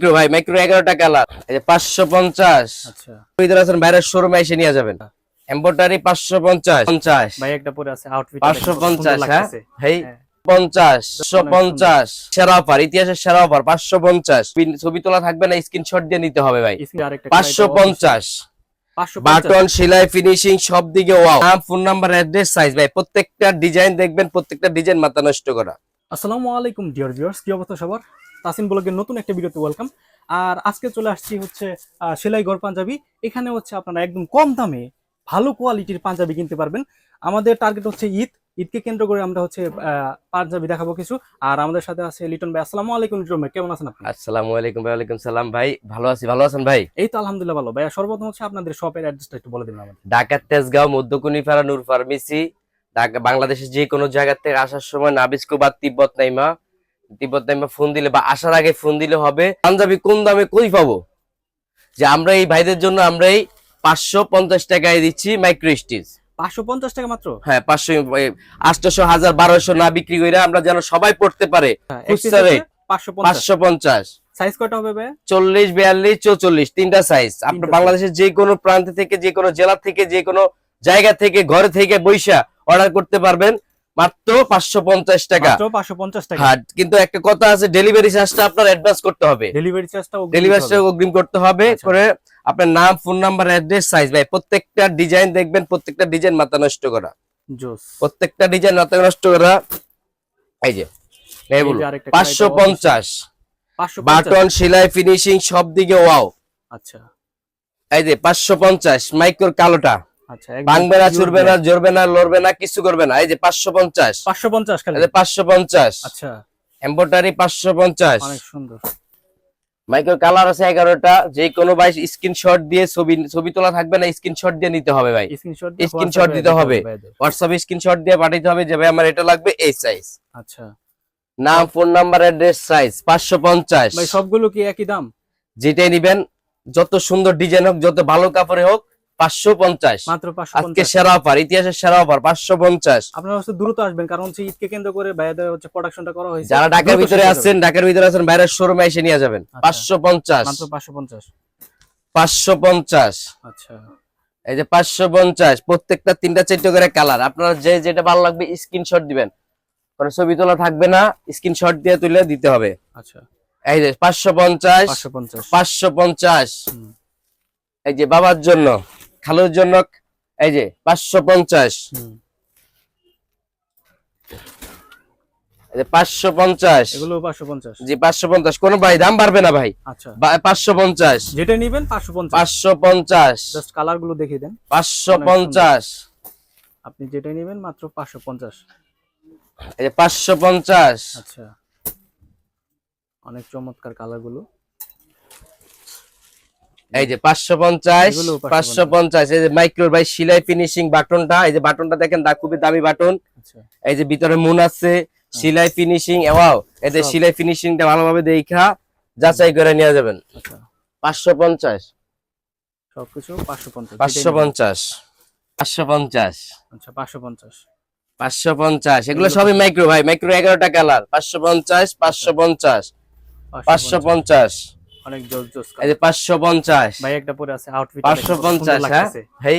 Micro ভাই micro এগারোটা colour এই যে পাঁচশো পঞ্চাশ। আচ্ছা। আছেন বাইরের শোরুমে এসে নিয়ে যাবেন। এম্বোটারি পাঁচশো পঞ্চাশ। পঞ্চাশ। ভাই একটা পরে আছে আউটফিট পাঁচশো পঞ্চাশ হ্যাঁ? হেই। পঞ্চাশ পঞ্চাশ। সেরা অফার ইতিহাসের সেরা অফার পাঁচশো পঞ্চাশ। ছবি তোলা থাকবে না স্ক্রিনশট দিয়ে নিতে হবে ভাই। পাঁচশো পঞ্চাশ। বাটন সেলাই ফিনিশিং সব দিকে ওয়াও নাম ফোন নাম্বার অ্যাড্রেস সাইজ ভাই প্রত্যেকটা ডিজাইন দেখবেন প্রত্যেকটা ডিজাইন মাথা নষ্ট করা। আসসালামু আলাইকুম ডিয়ার ভিউয়ার্স কি অবস্থা সবার? তাসিন ব্লগের নতুন একটা ভিডিওতে ওয়েলকাম আর আজকে চলে আসছি হচ্ছে সেলাই গড় পাঞ্জাবি। এখানে হচ্ছে আপনারা একদম কম দামে ভালো কোয়ালিটির পাঞ্জাবি কিনতে পারবেন। আমাদের টার্গেট হচ্ছে ঈদ। ঈদকে কেন্দ্র করে আমরা হচ্ছে পাঞ্জাবি দেখাবো কিছু। আর আমাদের সাথে আছে লিটন ভাই। আসসালামু আলাইকুম লিটন ভাই কেমন আছেন আপনি? আসসালামু আলাইকুম ভাই ওয়ালাইকুম সালাম ভাই। ভালো আছি ভালো আছেন ভাই? এই তো আলহামদুলিল্লাহ ভালো। ভাই সর্বপ্রথম হচ্ছে আপনাদের শপের অ্যাড্রেসটা একটু বলে দিন আমাদের। ঢাকার তেজগাঁও মধ্যকুনিপাড়া নূর ফার্মেসি ঢাকা বাংলাদেশের যে কোনো জায়গা থেকে আসার সময় নাবিস্কো বা তিব্বত নাইমা তিব্বত নাইমা ফোন দিলে বা আসার আগে ফোন দিলে হবে পাঞ্জাবি কোন দামে কই পাবো? যে আমরা এই ভাইদের জন্য আমরা এই পাঁচশো পঞ্চাশ টাকায় দিচ্ছি মাইক্রো স্টিচ পাঁচশো পঞ্চাশ টাকা মাত্র? হ্যাঁ পাঁচশো আটশো হাজার বারোশো না বিক্রি করে আমরা যেন সবাই পড়তে পারে। পাঁচশো পঞ্চাশ। সাইজ কয়টা হবে ভাই? চল্লিশ বিয়াল্লিশ চৌচল্লিশ তিনটা সাইজ বাংলাদেশের যে কোনো প্রান্ত থেকে যে কোনো জেলা থেকে যে কোনো জায়গা থেকে ঘরে থেকে বৈশা অর্ডার করতে পারবেন। মাত্র পাঁচশো পঞ্চাশ টাকা। পাঁচশো পঞ্চাশ টাকা। হ্যাঁ কিন্তু একটা কথা আছে ডেলিভারি চার্জটা আপনার অ্যাডভান্স করতে হবে। ডেলিভারি চার্জটা ডেলিভারি চার্জ অগ্রিম করতে হবে আচ্ছা। করে আপনার নাম ফোন নাম্বার অ্যাড্রেস সাইজ ভাই প্রত্যেকটা ডিজাইন দেখবেন প্রত্যেকটা ডিজাইন মাথা নষ্ট করা। প্রত্যেকটা ডিজাইন মাথা নষ্ট করা। এই যে পাঁচশো পঞ্চাশ। বাটন সেলাই ফিনিশিং সব দিকে ওয়াও আচ্ছা। এই যে পাঁচশো পঞ্চাশ মাইক্রোর কালোটা। ভাঙবে না চুরবে না জড়বে না লড়বে না কিছু করবে না। এই যে পাঁচশো পঞ্চাশ। পাঁচশো পঞ্চাশ খালি? এই যে পাঁচশো পঞ্চাশ। আচ্ছা। এম্বোটারি পাঁচশো পঞ্চাশ। অনেক সুন্দর। মাইক্রোর কালার আছে এগারোটা। যে কোনো ভাই স্ক্রিনশট দিয়ে ছবি ছবি তোলা থাকবে না স্ক্রিনশট দিয়ে নিতে হবে ভাই। স্ক্রিনশট দিতে হবে। হোয়াটসঅ্যাপে স্ক্রিনশট দিয়ে পাঠাতে হবে যে ভাই আমার এটা লাগবে এই সাইজ আচ্ছা। নাম ফোন নাম্বার অ্যাড্রেস সাইজ পাঁচশো পঞ্চাশ। ভাই সবগুলো কি একই দাম? যেটাই নিবেন যত সুন্দর ডিজাইন হোক যত ভালো কাপড়ে হোক পাঁচশো পঞ্চাশ। মাত্র আজকে সেরা অফার ইতিহাসের সেরা অফার পাঁচশো পঞ্চাশ। আপনারা হচ্ছে দ্রুত আসবেন কারণ হচ্ছে ঈদকে কেন্দ্র করে ভাইয়াদের হচ্ছে প্রোডাকশনটা করা হয়েছে। যারা ঢাকার ভিতরে আছেন ঢাকার ভিতরে আছেন বাইরের শোরুমে এসে নিয়ে যাবেন। আচ্ছা। পাঁচশো পঞ্চাশ। মাত্র পাঁচশো পঞ্চাশ। পাঁচশো পঞ্চাশ। আচ্ছা। এই যে পাঁচশো পঞ্চাশ প্রত্যেকটা তিনটা চারটে করে কালার আপনার যে যেটা ভালো লাগবে স্ক্রিনশট দিবেন। কোনো ছবি তোলা থাকবে না স্ক্রিনশট দিয়ে তুলে দিতে হবে। আচ্ছা। এই যে পাঁচশো পঞ্চাশ পাঁচশো পঞ্চাশ। পাঁচশো পঞ্চাশ। এই যে বাবার জন্য। খালুর জন্য এই যে পাঁচশো পঞ্চাশ এই পাঁচশো পঞ্চাশ এগুলো পাঁচশো পঞ্চাশ জি পাঁচশো পঞ্চাশ কোনো ভাই দাম বাড়বে না ভাই আচ্ছা পাঁচশো পঞ্চাশ যেটা নিবেন পাঁচশো পঞ্চাশ পাঁচশো পঞ্চাশ জাস্ট কালারগুলো দেখিয়ে দেন পাঁচশো পঞ্চাশ আপনি যেটা নিবেন মাত্র পাঁচশো পঞ্চাশ এই যে পাঁচশো পঞ্চাশ আচ্ছা অনেক চমৎকার কালারগুলো এই যে পাঁচশো পঞ্চাশ পাঁচশো পঞ্চাশ এই যে মাইক্রোর ভাই সিলাই ফিনিশিং বাটনটা এই যে বাটনটা দেখেন দা খুবই দামি বাটন আচ্ছা এই যে ভিতরে মুন আছে সিলাই ফিনিশিং এওয়াও এই যে সিলাই ফিনিশিংটা ভালোভাবে দেখা যাচাই করে নিয়ে যাবেন আচ্ছা পাঁচশো পঞ্চাশ সবকিছু পাঁচশো পঞ্চাশ পাঁচশো পঞ্চাশ পাঁচশো পঞ্চাশ আচ্ছা পাঁচশো পঞ্চাশ পাঁচশো পঞ্চাশ এগুলো সবই মাইক্রো ভাই মাইক্রো এগারোটা কালার পাঁচশো পঞ্চাশ পাঁচশো পঞ্চাশ পাঁচশো পঞ্চাশ অনেক জোস জোস এই যে পাঁচশো পঞ্চাশ। ভাই একটা পরে আছে আউটফিট পাঁচশো পঞ্চাশ হ্যাঁ? হেই